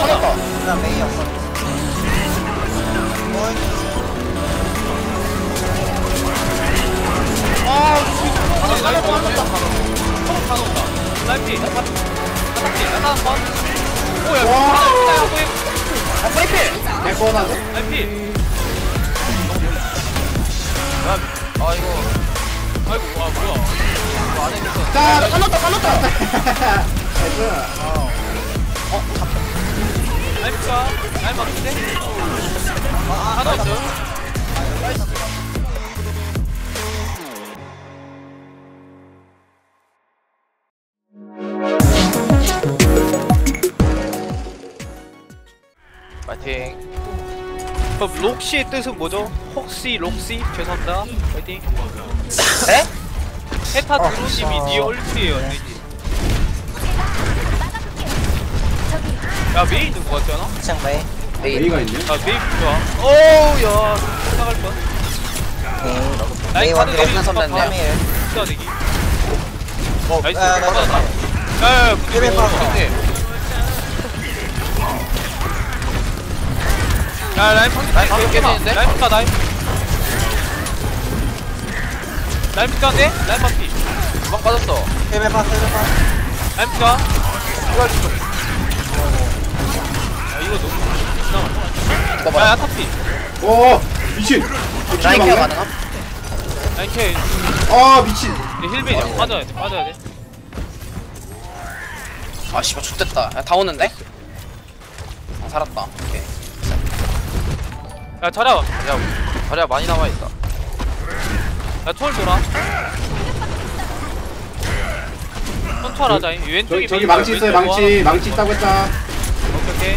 터졌다. 그냥 메이 없어. 어이, 아 지금 나이스 나이스 다 넣었다 라이피 야타피 야타 한번 오야 야타 보임 아, 프리필! 개뻔하네. 라이피 아, 이거. 아이고 와 뭐야 안에 있어 자, 살렸다, 살렸다! 나이 맞는데? 아 나이스 파이팅. 그럼 록시의 뜻은 뭐죠? 혹시 록시? 죄송합니다 파이팅 에? 헤타 드루님이 니 얼트예요 야 메이 있는 거 같지 않아? 그냥 메이. 메이. 메이가 있네. 아 메이 좋아 오우 야 나갈 뻔 메이. 라인 원딜 내리는 없는 선배인데. 선배인데. 진짜 내기 어 나이스 야, 나, 나, 맞았다 야야야 근데 뭐 빠져. 근데 야 라인 방 라인 방금 깨지는데? 라인 피카 라인 라인? 라인 파피 막 빠졌어. 힐베 파, 힐베 파. 라인 피카 아 이거 너무 봐봐. 야 야타피 오, 미친. 라인 케어 막네? 가능함? 라인 케 아, 미친. 힐베이야 빠져야 돼 빠져야 돼 아, 씨발, 죽됐다. 야, 다 오는데? 아, 살았다. 오케이. 야 자랴 야, 자리야 많이 남아 있다. 야톨 돌아 컨트롤하자 이 왼쪽이 저기, 저기 메인이야, 망치 있어요, 왼쪽 망치. 망치 있다고 했다. 오케이 오케이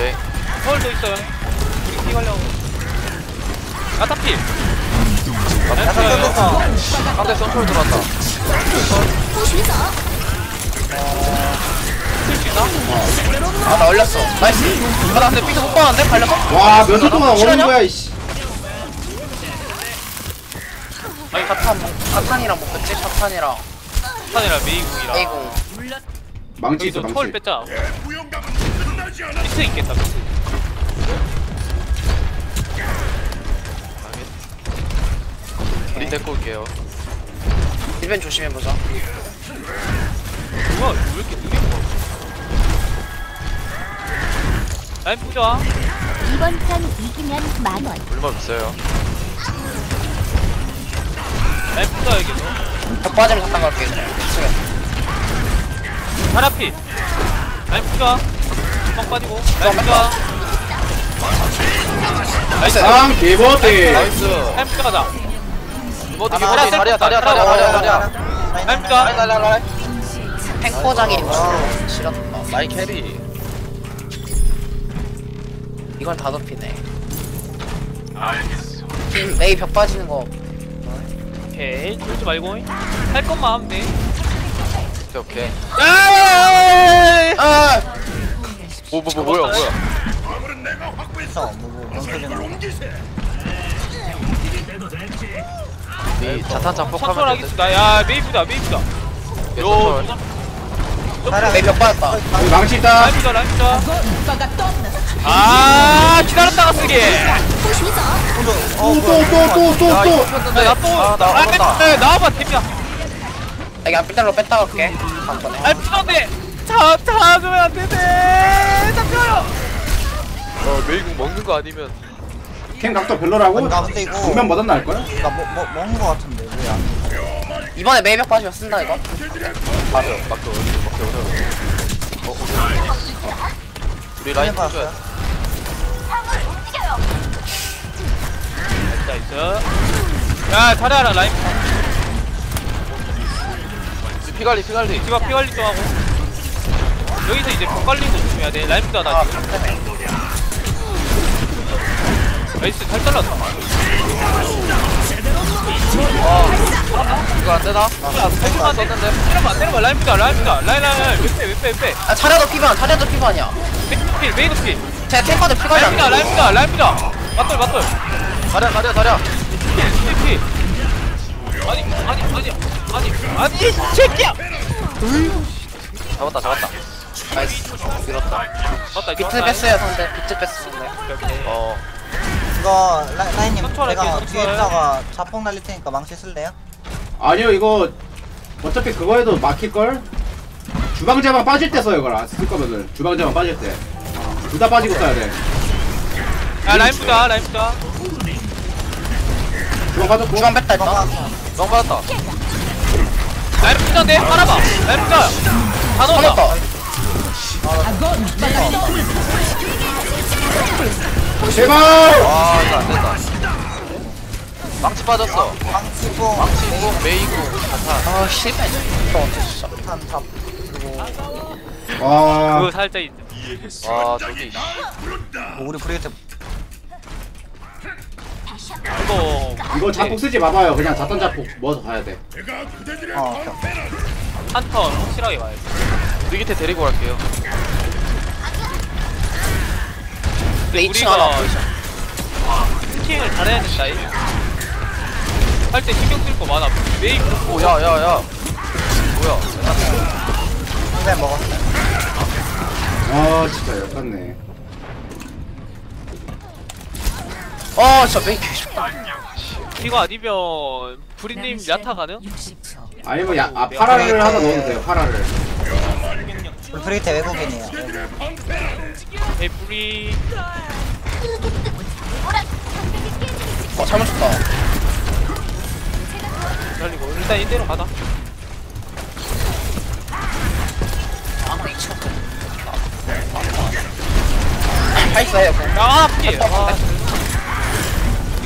오케이. 서울도 있어요. 우리 피 가려고. 아타필. 야, 선배부터. 상대 선풀 들어왔다. 쓸수 있나? 아, 나 얼렸어. 나이스. 아, 나 근데 삐도 못 봤는데? 발렸어? 와, 몇 초 동안 오는? 거야, 이씨. 아니, 사탄, 뭐- 사탄이랑 뭐 뺐지? 사탄이랑 산이라 메이궁이라. 에이공. 망치 있어, 망치. 뺐자. 미스 있겠다 미스. 우리 데리고 올게요. 일벤 조심해보자. 뭐야 왜 이렇게 느린 거야? 라인 부자. 이번 판 이기면 만 원. 얼마 비싸요? 라인 부자 여기서. 벽 빠지면 잠깐 갈게. 그냥. 파라피. 라인 부자. 방 빠지고. 라인 부자. 나이스. 아, 개버티. 나이스. 부자 가자. 뭐 어떻게 아, 다리야, 다리야, 다리야, 다리야, 다리야, 다리야. 라인 부자. 라인, 라인, 라인, 라인. 탱커장이 싫었다. 마이 캐리. 이건 다 덮이네. 팀 메이 벽 빠지는 거. 오케이. 졸지 말고. 할 것만 하면 돼. 오케이, 오케이. 아! 아! 뭐, 뭐, 뭐, 뭐야, 뭐야. 어, 뭐, 뭐, 뭔 소리야. 이 자탄 장 폭하면 선솔하겠습니다. 야 메이프다 메이프다. 되는데. 요 선솔. 메이 벽 빠졌다. 여기 망치 있다. 라이프다 라이프다. 아 기다렸다가 쓰기. 또, 또, 또, 또, 또, 야, 또. 이거. 나 또. 아, 나 아, 얼었다. 네, 나와봐 팀이야. 여기 앞비달로 뺐다 갈게. 한 번에. 아 피던데. 자 잡으면 안 되네. 잡혀요. 어, 메이궁 먹는 거 아니면. 캠 각도 별로라고? 나 근데 이거. 분명 뭐든 날 거야? 나 뭐, 뭐, 먹은 거 같은데, 왜 안. 이번에 메이 벽 빠지면 쓴다, 이거. 맞아, 맞죠. 맞게 어려워. 어, 어. 우리 라인 힐베 쳐줘야 봤어요? 나이스. 야 잘해라 라인. 돼. 피갈리, 피갈리. 지가 피 관리 좀 하고. 여기서 이제 벽 관리도 좀 해야 돼. 라인보다 나 아, 지금. 때문에. 나이스 잘 잘랐다. 이거 안 되나? 해주면 돼. 때려봐 때려봐 라인보다 라인보다 라인 라인 라인 왜빼 왜 빼 왜 빼 아, 차려도 피반, 차려도 피반이야. 메이드 필 메이드 필. 제 탱커들 피갈리 안 돼. 라인보다 라인보다. 맞돌 맞돌. 다려, 다려, 다려. 피 아니 아니 아니 아니 아니 이 새끼야 잡았다, 잡았다. 나이스. 밀었다. 맞다 비트 뺐어요 상대. 비트 뺐었네 어. 이거 라, 라인님 선초할게요, 제가 선초할. 뒤에 있다가 자폭 날릴 테니까 망치 쓸래요? 아니요 이거 어차피 그거 해도 막힐걸? 주방자만 빠질 때 써요 그걸. 쓸 거면은. 주방자만 빠질 때둘 다 빠지고 써야 돼. 야 라인 부자 라인 부자. 주방 빠졌고 주방 뺐다 이거. 주방 받았다. 라인 부자인데? 빨아봐. 라인 부자. 다 넣었다 제발! 와 이거 안 된다. 망치 빠졌어. 망치고 망치고 메이고 자탄. 아 실패 메이탄 잡 그리고 와 그거 살짝 있 와 저기. 뭐 우리 브리게트 이거 이거 자폭 쓰지 마봐요. 그냥 자탄 자폭 모아서 가야 돼. 어. 한턴 확실하게 와야 돼 우리 곁에 데리고 갈게요. 그래 2층 우리가 하나 스팅을 잘해야 된다 이. 할때 신경 쓸 거 많아. 메이크 오 야야야. 뭐야? 상대 먹었어. 아 진짜 역같네. 아 진짜 메이 개좋다. 이거 아니면 브리님 야타 가능? 아니면 야, 아 파라를 하나 넣어도 돼요 파라를 우리 브리게트 외국인이에요. 외국. 에이 브리 어 잘못 쳤다. 기다리고 일단 이대로 가자. 파이스 해요 야 피해. 아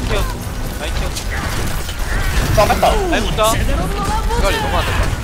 키웠어. 라인 키웠어. 주방 뺐다. 라인 부자 이걸 너무 안 된다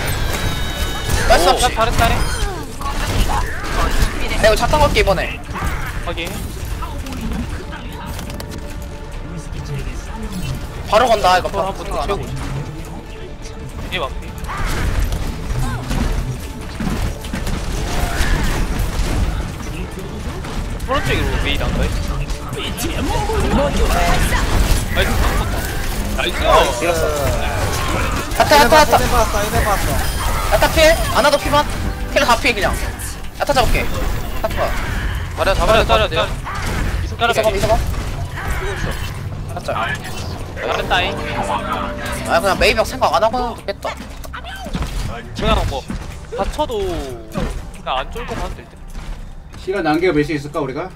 나이스. 나 잘했다 해 내가 이거 자탄 걸게 이번에. 확인. 바로 간다 이거 그걸 바- 한번 채우고 이게 맞지 오른쪽으로 메이 난 거야? 나이스. 나이스. 야타 야타 야타. 이래 봤어 이래 봤어 야타 필 안아도 필만. 필다필 그냥. 야타 잡을게. 야타 마리아 잡아야 따라 돼 따라 따라 이서가 이서가 맞자. 잘했다잉. 아 그냥 메이벽 생각 안 하고 됐겠다 그냥 뭐 다쳐도 그냥 안 쫄고 가면 될듯. 시간 난개가 몇시 있을까 우리가?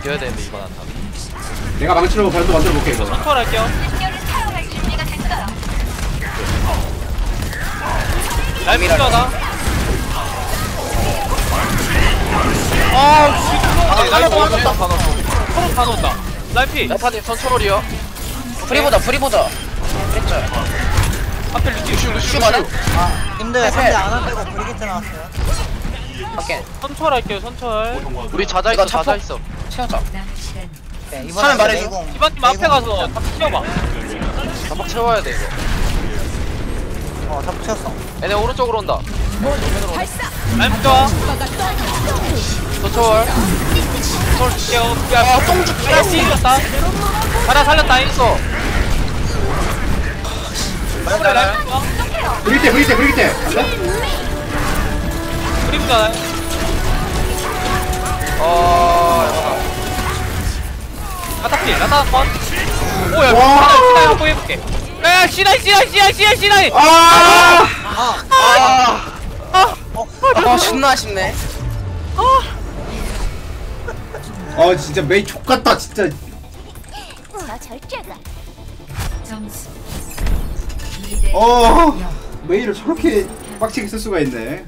이겨야 되는데 이번 안타 내가 망치로 변도 만들어 볼게 이거. 컨트롤 할게요 라인 필요하다 아 진짜 라인 또 한번 다 넣었어. 서로 다 넣었다. 라인 피. 야타님 선초롤이요. 프리 보자 프리 보자 그랬죠 앞에 루티 루슈 루슈 가네 아? 님들 네, 상대 네. 안 한다고 브리게트 나왔어요. 밖에 선철 할게요 선철. 우리 자자 있어 자자 있어. 채우자 네, 이번에. 메이공. 이반팀 앞에 메이공 가서 다 피워봐 단박 채워야 돼 이거. 어 잡고 쳤어. 얘네 오른쪽으로 온다. 라인 부자 선초월 선철 줄게요. 아 똥죽 야 씨였다. 가라 살렸다잉 있어 그래 라인 부자 브릴 때 브릴 때 브릴 때 안돼? 그림 부자 어 아타필 나타 한번 오야 와. 시나이 한번 해볼게. 야 시나이 시나이 시나이 시나이 시나이 아! 아, 아, 존나 아쉽네. 아. 진짜 메이 족같다 진짜. 저 절제가. 점수 어 메이를 저렇게 빡치게 쓸 수가 있네.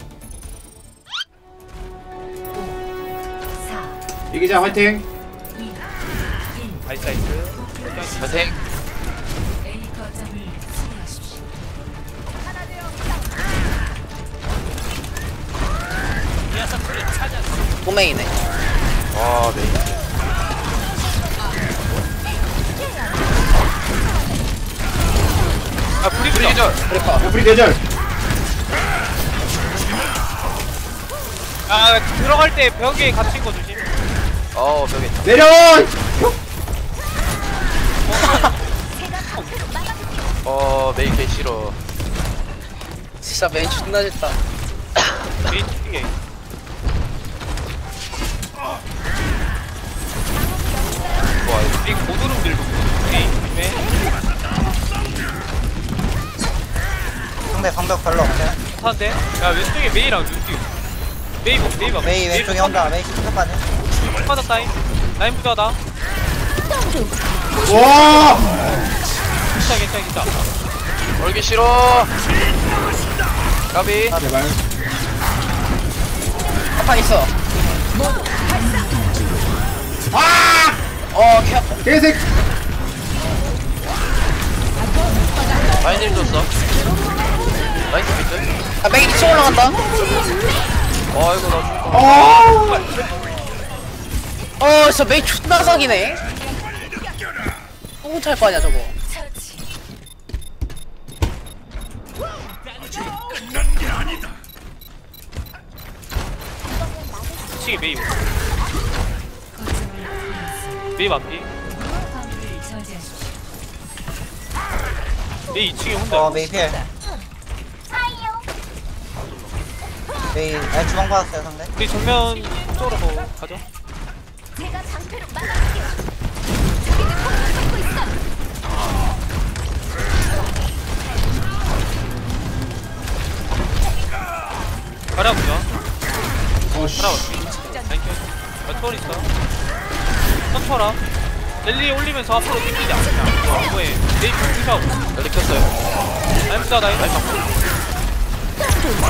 4 이기자 화이팅. 나이스 나이스 파이팅 꼬맹이네. 아 네. 아 브리 브리 계절 브리파 아, 브리 계절. 아 들어갈 때 벽에 갇힌 거 조심. 어 벽에. 내려 어 메인 개 싫어 진짜 메인 존나 좋다. 메인 튀게 와 우리 고드름 들고 우리 왜 상대 방벽 별로 없어요. 못하는데? 야 왼쪽에 메이랑 눈띠 메이 봐 메이 봐 메이 왼쪽에 혼자 메이 신속하네. 빠졌다잉 라인 부자다 와 괜찮아 괜찮아 괜찮아 얼기 싫어 까비 제발 한판 있어. 아 어, 개 아파. 개색 힐 줬어 나이스 비트 아, 메인 2층 올라간다. 와 이거 나 죽을 어 어, 진짜 메인 존나 사기네. 너무 찰거 아니야, 저거. 치게 메이 봐 메이 맞기 화물을 저지하십시오. 메이 2층에 혼자 어 메이 필. 메이 아 주방 받았어요 상대. 우리 정면 쪽으로 더 가자 가라 보자 어씨. 가라 맞지. 땡큐 나 초월 있어. 선 쳐라 랠리 올리면서 앞으로 당기자 그냥 어, 뭐해 메이 부셔 여기 켰어요. 라인. 라인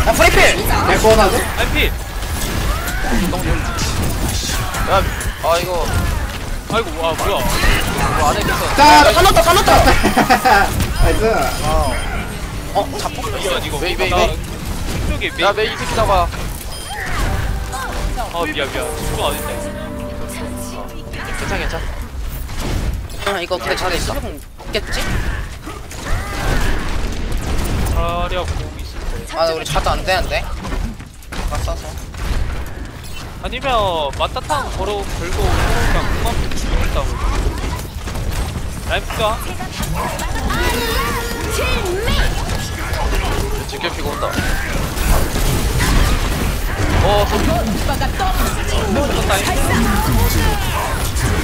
아, 프리필! 내꺼 나서 라인 필 야 아 이거. 아이고 와 뭐야. 이거 안에 있어 짜 까놨다, 까놨다! 나이스. 어, 잡고. 이거 이거. 메이, 메 야 메인 새끼 잡아. 아 미안 미안. 안 했다 괜찮아 괜찮아. 아, 이거 자네 수령 있겠지? 자리야 공 있을 거야 아, 우리 자도 안 되는데. 맞서서. 아니면 맞다탕 걸어 걸고 그냥 공만 죽였다고. 라인 부자 직결 피고 온다 어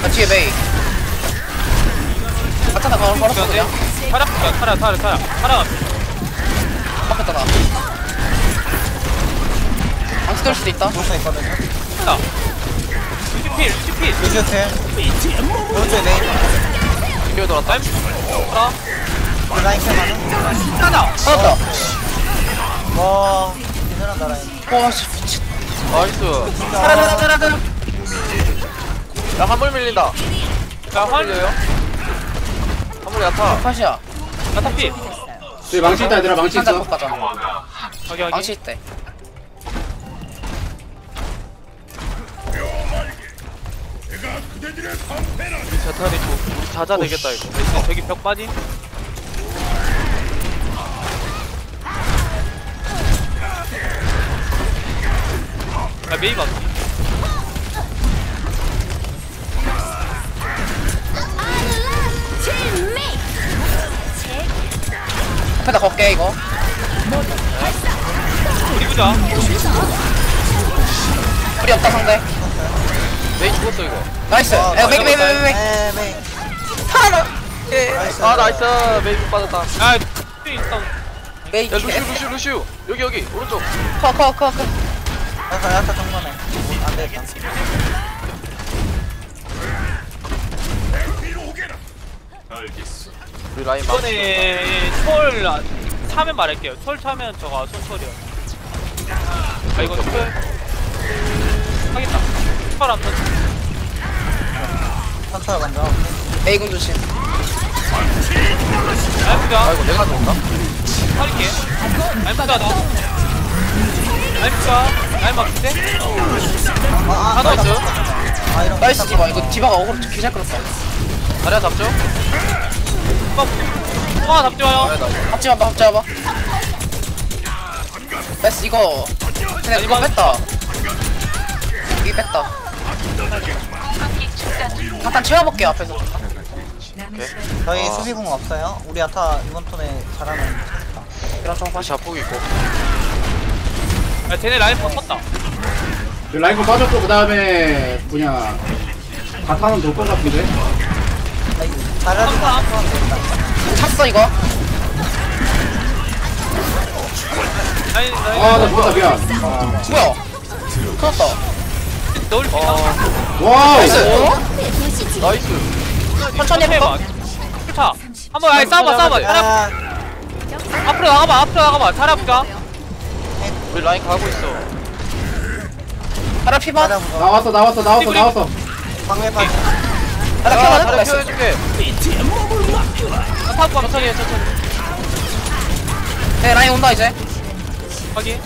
아, 뒤에 메이. 아, 타다 걸어, 걸었어, 그냥. 타라 타라 타라 타라 타라 바꿨다, 나. 될 수도 있다. 볼수 있거든요. 타 루시필 루시필 루시오 필. 오른쪽에 메이. 직결 돌았다 라인 그 라인 필 많은. 타다 받았다. 와 대단한 나라인. 와, 씨, 미친. 나이스. 타라, 타라, 타라. 야 한물 밀린다. 야환 밀려요? 한물 야타 팟이야. 야타필 저기 망치 있다 얘들아. 망치 있어. 못. 확인 확인. 망치 있대. 우리 좀 우리 자자 되겠다 이거. 나이스 저기 벽 빠진 야 메이 맞지 앞에다 걸게, 이거. 우리 부자 우리 없다, 상대. 메인 죽었어 이거 나이스. 어, 에, 메이, 메이, 메이, 메이, 메이. 에 메이. 타라. 예. 아 나이스 메인 못 받았다 야 일단 메이. 야 루시우 루시우 루시우 여기 여기 오른쪽 커, 커, 커, 커. 약간 약간 되겠다. 우리 라인 막 이번에 철 안- 차면 말할게요. 철 차면 저거 손철이요. 아 이거 철 하겠다. 철안 터지. 선처 먼저. 메이군 조심. 알부자 아이고 내가 좋은가? 할게. 알부자 너. 라인부가 라인 막인데 아, 아, 하나 아, 있어요? 아, 이런 나이스 디바 이거 디바가 어그로 기잘 끌었다. 자리야 잡죠? 아 잡지 마요. 잡지 마봐 잡지 마봐 나이스 이거 근데 이거 뺐다. 여기 뺐다. 잠깐 채워볼게 앞에서. 오케이. 저희 아. 수비공 없어요. 우리 아타 이번 턴에 잘하면 좋겠다. 이런 좀 다시 아프고 있고. 야 쟤네 라인 뻗었다. 그 라이브 빠졌고 그 다음에 뭐냐 바타는 돌것 같은데? 찼어 이거? 라인 라인. 아나 죽었다 미안. 아. 뭐야? 넣을 수 있나? 와우! 나이스. 내 도시지. 나이스. 천천히 해봐. 자 한번 아니 싸워봐 싸워봐. 자리 아, 앞으로 나가봐 앞으로 나가봐. 자리 앞가 우리 라인 가고 있어 하나 피반 잘하고 나왔어 나왔어 나왔어 나왔어. 방해 빠지. 하나 야 피반 자리 나이스 펴해줄게. 타고 가 천천히 해 천천히. 네 라인 온다 이제. 확인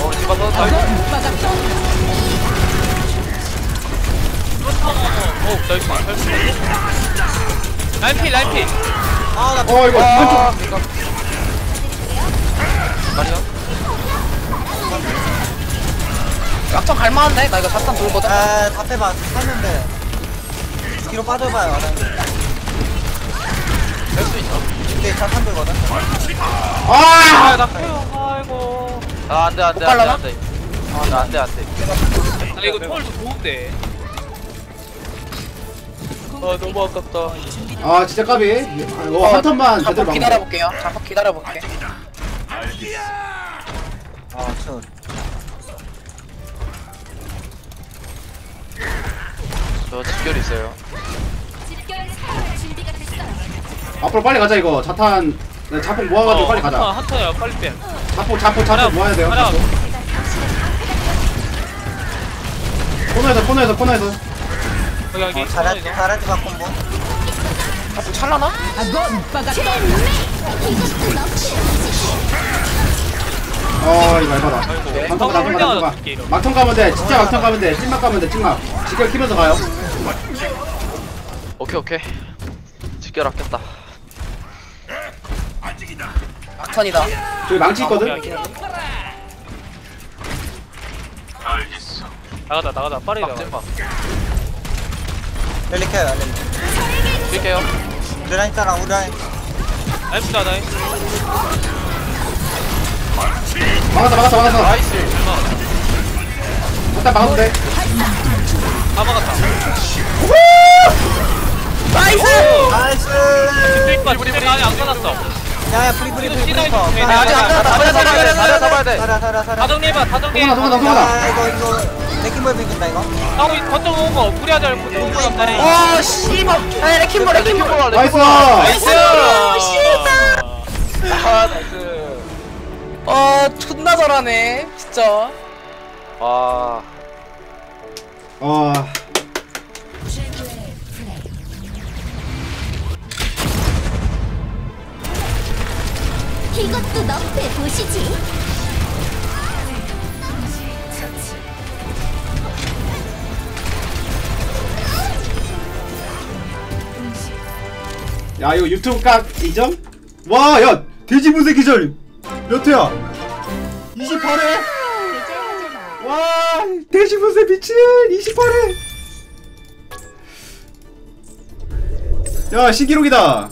어 디바 넣었다 오 나이스 나이스. 라인 피 라인 피. 아, 나 어 이거. 아 그니까 자리야? 약점 갈만한데? 나 이거 잠깐 돌거든 아, 다 빼봐. 했는데. 뒤로 빠져봐요. 할수 있어. 근데 자탄 들거든. 아! 아나 피우 아이고. 아 안돼 안돼? 안돼 안돼. 아 안돼 안돼. 나 이거 초월도 좋은데. 아 너무 아깝다. 아 진짜 까비. 이거 한 턴만 제대로 잠깐 기다려볼게요. 잠깐 기다려볼게 아, 저. 저 집결 있어요. 앞으로 빨리 가자 이거 자탄 네, 자폭 모아가지고 빨리 가자 한 턴이야 빨리 빼 자폭 자폭 자폭 모아야 돼요 하나 자폭. 코너에서 코너에서 코너에서 여기 여기 어, 잘하, 턴이죠. 잘하지 마, 콤보. 자꾸 찰라나? 이것도 너프의 도시지. 어 이거 알바다 아이고 막턴 가 홀대 막턴 하나 가. 줄게 이러면 막턴 가면 돼. 진짜 막턴 가면 돼. 찐막 가면 돼 찐막. 직결 키면서 가요. 오케이 오케이. 집결 아꼈다. 악턴이다. 저기 망치 있거든? 나가자 나가자. 빠르게 나가 랠리. 뛸게요 우리 라인 있잖아, 우리 라인. 부자 라인 막았어 막았어 막았어 나이스 일단 막아도 돼 다 막았다 나이스 나이스! 스윗바 스윗바 안에 안 끊었어 야, 야, 프리, 프리, 프리, 프리. 퍼. 아, 아직 안 아, 끝났다. 잡아야 돼 잡아야 돼 살아, 살아, 살아. 다 정리해봐 다 정리해 동훈아 동훈아 동훈아 야, 이거, 이거. 레킹볼 비긴다, 이거. 하고 오는 거 무리하자 오는 거 없다니 와 씨발. 야 레킹볼 레킹볼. 나이스. 나이스. 아 나이스. 아 존나 잘하네 진짜. 아. 어 이것도 너프의 도시지. 야 이거 유튜브 각 인정? 와야 돼지 분쇄 기절 몇 회야? 28회? 와 돼지 분쇄 미친 28회 야 신기록이다